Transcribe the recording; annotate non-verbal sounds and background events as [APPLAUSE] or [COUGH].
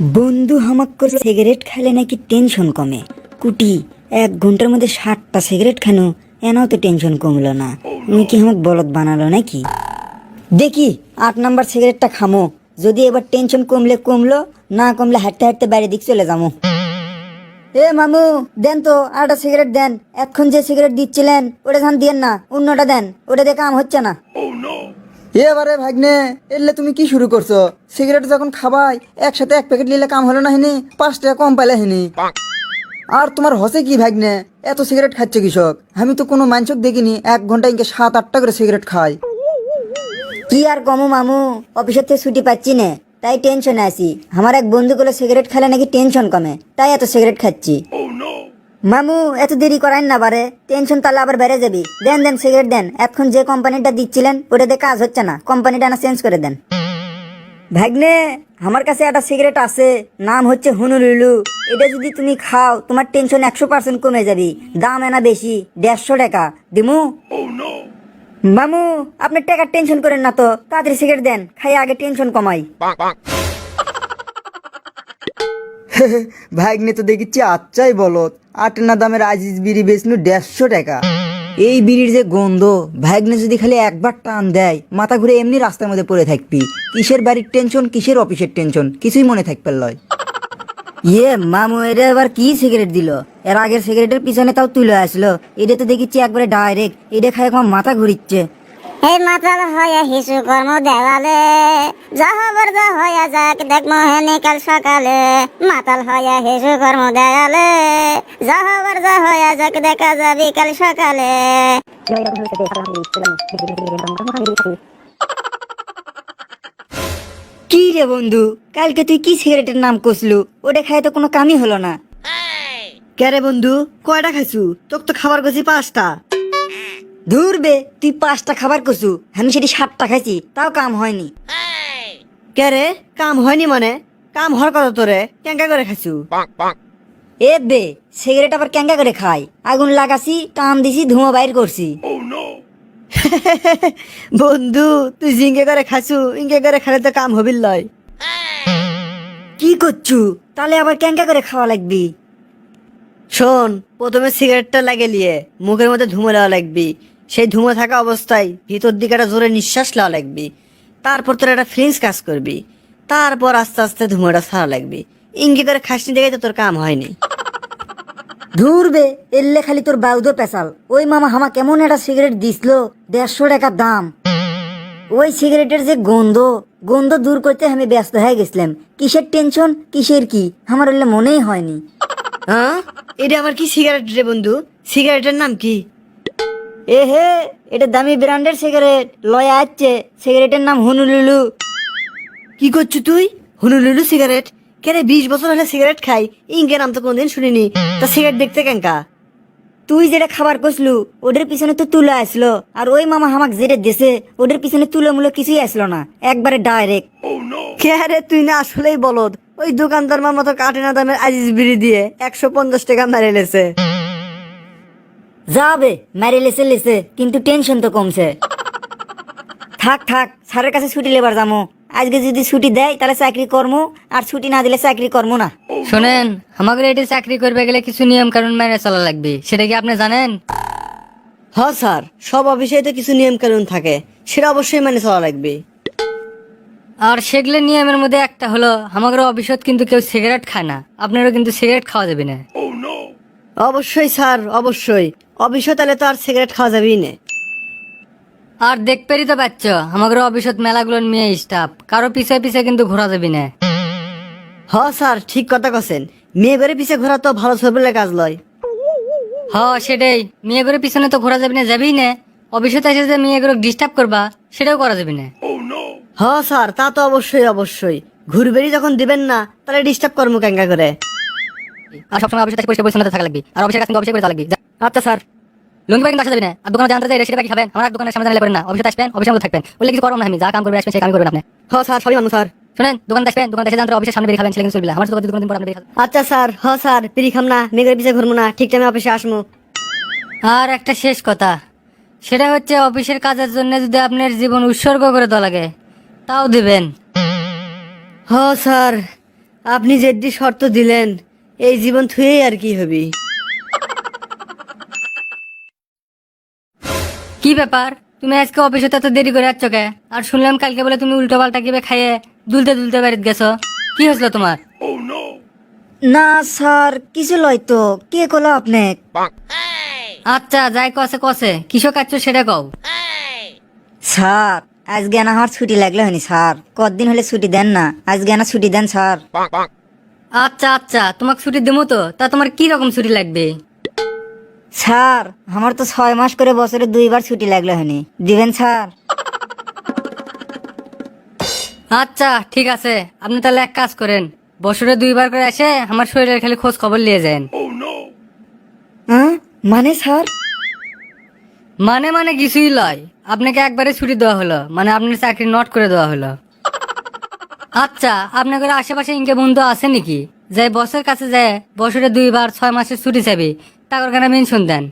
বন্ধু হামাক করে সিগারেট খাইলে নাকি টেনশন কমে। কুটি, এক ঘণ্টার মধ্যে ষাটটা সিগারেট খানো, এনাও তো টেনশন কমলো না। তুমি কি আমাকে বলদ বানালো নাকি? দেখি, আট নাম্বার সিগারেটটা খামো। যদি এবার টেনশন কমলে কমলো, না কমলে হাঁটতে হাঁটতে বাইরে দিক চলে যাব এ মামু, দেন তো, আরেকটা সিগারেট দেন। এখন যে সিগারেট দিচ্ছিলেন, ওটা ধান দিয়েন না, অন্যটা দেন। ওটা দিয়ে কাম হচ্ছে না। এবারে ভাগ্নে এলে তুমি কি শুরু করছ? সিগারেট যখন খাবাই একসাথে এক প্যাকেট নিলে কাম হলো না হিনি? পাঁচ টাকা কম পাইলে হিনি? আর তোমার হসে কি ভাগ্নে? এত সিগারেট খাচ্ছে কৃষক? আমি তো কোনো মাংসক দেখিনি এক ঘণ্টা ইনকে সাত আটটা করে সিগারেট খাই। কি আর কমু মামু? অফিসের থেকে ছুটি পাচ্ছি না। তাই টেনশনে আছি। আমার এক বন্ধু গুলো সিগারেট খেলে নাকি টেনশন কমে। তাই এত সিগারেট খাচ্ছি। মামু এত দেরি করাইন না বারে। টেনশন তাহলে আবার বেড়ে যাবি। দেন দেন সিগারেট দেন। এখন যে কোম্পানিটা দিচ্ছিলেন ওটা দিয়ে কাজ হচ্ছে না। কোম্পানিটা না চেঞ্জ করে দেন। ভাগ্নে আমার কাছে একটা সিগারেট আছে। নাম হচ্ছে হুনুলুলু। এটা যদি তুমি খাও তোমার টেনশন একশো পার্সেন্ট কমে যাবি। দাম এনা বেশি দেড়শো টাকা। দিমু? মামু আপনি টাকার টেনশন করেন না তো। তাড়াতাড়ি সিগারেট দেন। খাই আগে টেনশন কমাই। [LAUGHS] ভাগ্নে তো দেখিচ্ছি আচ্ছাই বলত আট না দামের আজিজ বিড়ি বেচনু দেড়শো টাকা। এই বিড়ির যে গন্ধ, ভাগ্নে যদি খালি একবার টান দেয়, মাথা ঘুরে এমনি রাস্তার মধ্যে পড়ে থাকবি। কিসের বাড়ির টেনশন, কিসের অফিসের টেনশন? কিছুই মনে থাকবে লয়। ইয়ে মামু এটা এবার কি সিগারেট দিল? এর আগের সিগারেটের পিছনে তাও তুলে আসলো। এটা তো দেখিচ্ছি একবারে ডাইরেক্ট এটা খাই আমার মাথা ঘুরিচ্ছে। এই মাতাল হয়ে হিসু কর্ম দেওয়ালে যা হবার যা হয়ে যাক দেখ মোহেনি কাল সকালে। মাতাল হয়ে হিসু কর্ম দেওয়ালে যা হবার যা হয়ে যাক দেখা যাবি কাল সকালে। কি রে বন্ধু কালকে তুই কি সিগারেটের নাম কষলু ওটা খাই তো কোনো কামই হলো না। কে রে বন্ধু কয়টা খাইছু? তোক তো খাবার গেছি পাঁচটা। ধুর বে তুই পাঁচটা খাবার কষু আমি সেটি সাতটা খাইছি তাও কাম হয়নি। কে রে? কাম হয়নি মানে? কাম হওয়ার কথা তোরে কেঙ্কা করে খাইছু? এ বে সিগারেট আবার ক্যাঙ্গা করে খাই। আগুন লাগাছি টান দিছি ধোঁয়া বাইর করছি। [LAUGHS] বন্ধু তুই জিঙ্গে করে খাইছু ইঙ্গে করে খালে তো কাম হবিল লয়। কি করছু? তাহলে আবার ক্যাঙ্গা করে খাওয়া লাগবি। শোন প্রথমে সিগারেটটা লাগে লিয়ে মুখের মধ্যে ধুমো দেওয়া লাগবি। সেই ধুমো থাকা অবস্থায় ভিতর দিকে একটা জোরে নিঃশ্বাস নেওয়া লাগবি। তারপর তোর একটা ফ্রিন্স কাজ করবি। তারপর আস্তে আস্তে ধুমোটা ছাড়া লাগবি। ইঙ্গি করে খাসনি দেখে তো তোর কাম হয়নি। ধুর বে এল্লে খালি তোর বাউদো পেশাল। ওই মামা হামা কেমন একটা সিগারেট দিছিল দেড়শো টাকা দাম। ওই সিগারেটের যে গন্ধ গন্ধ দূর করতে আমি ব্যস্ত হয়ে গেছিলাম। কিসের টেনশন কিসের কি? আমার এলে মনেই হয়নি। হ্যাঁ? এটা আবার কি সিগারেট রে বন্ধু? সিগারেটের নাম কি? এ হে এটা দামি ব্র্যান্ডের সিগারেট। লয় আসছে সিগারেটের নাম হুনুলুলু। কি করছ তুই? Honolulu cigarette? কেন বিশ বছর হলে সিগারেট খাই? ইঙ্কে নাম তো কোনদিন শুনিনি। তা সিগারেট দেখতে কেনকা তুই যেটা খাবার কষলু ওদের পিছনে তো তুলে আসলো। আর ওই মামা হামাক যেটা দেশে ওদের পিছনে তুলে মুলো কিছুই আসলো না। একবারে ডাইরেক্ট। কে তুই না আসলেই বলদ? ওই দোকানদার মার মতো কাটে না দামের আজিজ বিড়ি দিয়ে একশো পঞ্চাশ টাকা মেরে লেছে যাবে মেরে লেসে লেসে কিন্তু টেনশন তো কমছে। থাক থাক স্যারের কাছে ছুটি লেবার যাব আজকে যদি ছুটি দেয় তাহলে চাকরি কর্ম আর ছুটি না দিলে চাকরি কর্ম না। শোনেন আমাকে এটি চাকরি করবে গেলে কিছু নিয়ম কানুন মেনে চলা লাগবে। সেটা কি আপনি জানেন? হ স্যার সব অফিসে তো কিছু নিয়ম কানুন থাকে। সেটা অবশ্যই মানে চলা লাগবে। আর সেগুলো নিয়মের মধ্যে একটা হলো আমাদের অফিসত কিন্তু কেউ সিগারেট খায় না। আপনারও কিন্তু সিগারেট খাওয়া যাবে না। অবশ্যই স্যার অবশ্যই। অফিসে তাহলে তো আর সিগারেট খাওয়া যাবেই না। আর তো পাচ্ছ আমাদের অফিসত মেলাগুলোর মেয়ে স্টাফ। কারও পিছে পিছে কিন্তু ঘোরা যাবে না। হ স্যার ঠিক কথা কছেন। মেয়ে বেড়ে পিছে ঘোরা তো ভালো ছবিলে কাজ লয়। হ সেটাই। মেয়েগুলোর পিছনে তো ঘোরা যাবে না যাবেই না। অফিসে এসে যে মেয়েগুলো ডিস্টার্ব করবা সেটাও করা যাবে না। হ স্যার তা তো অবশ্যই অবশ্যই। ঘুরবেড়ি যখন দিবেন না তাহলে ডিস্টার্ব কর্ম কেঙ্কা করে। আর সবসময় অফিসে থেকে পরিষ্কার পরিচ্ছন্নতা থাকা লাগবে। আর অফিসের কাছে অফিসে করে লাগবে। আচ্ছা স্যার লুঙ্গি কিন্তু আসা যাবে না? আর দোকানে জানতে চাই সেটা কি খাবেন। আমার দোকানের সামনে জানালে করেন না। অফিসে আসবেন অফিসের মধ্যে থাকবেন। বলে কিছু করব না আমি যা কাম করবেন আসবেন সেই কাম করবেন আপনি। হ স্যার সবই মানুষ স্যার। শুনেন দোকান আসবেন দোকান এসে জানতে অফিসের সামনে বেরিয়ে খাবেন সেটা কিন্তু চলবে আমার তো দোকান দিন পর আপনি। আচ্ছা স্যার হ স্যার পিরি খাম না। মেঘের পিছে ঘুরবো না। ঠিক টাইমে অফিসে আসব। আর একটা শেষ কথা। সেটা হচ্ছে অফিসের কাজের জন্য যদি আপনার জীবন উৎসর্গ করে দেওয়া লাগে তাও দিবেন। হ স্যার আপনি যেডি শর্ত দিলেন এই জীবন থুয়েই আর কি হবি। কি ব্যাপার? তুমি আজকে অফিসে এত দেরি করে যাচ্ছ কে? আর শুনলাম কালকে বলে তুমি উল্টো পাল্টা কিবে খাইয়ে দুলতে দুলতে বাড়িতে গেছো। কি হয়েছিল তোমার? না স্যার কিছু লয় তো। কে কলো আপনি? আচ্ছা যাই কসে কসে। কিসব কাচ্ছ সেটা কও। স্যার আজকে না আমার ছুটি লাগলে হয়নি স্যার। কতদিন হলে ছুটি দেন না? আজকে না ছুটি দেন স্যার। আচ্ছা আচ্ছা তোমাকে ছুটি দেবো তো? তা তোমার কি রকম ছুটি লাগবে? স্যার আমার তো ছয় মাস করে বছরে দুইবার ছুটি লাগল হয়নি। দিবেন স্যার? আচ্ছা ঠিক আছে। আপনি তাহলে এক কাজ করেন। বছরে দুইবার করে এসে আমার শরীরের খালি খোঁজ খবর নিয়ে যান। হ্যাঁ? মানে স্যার? মানে মানে কিছুই লয়। আপনাকে একবারে ছুটি দেওয়া হলো। মানে আপনার চাকরি নট করে দেওয়া হলো। আচ্ছা আপনাদের আশেপাশে ইনকে বন্ধু আছে নাকি? যাই বসের কাছে যায় বছরে দুইবার ছয় মাসের ছুটি চাবি তাকে কেন মেনশন দেন।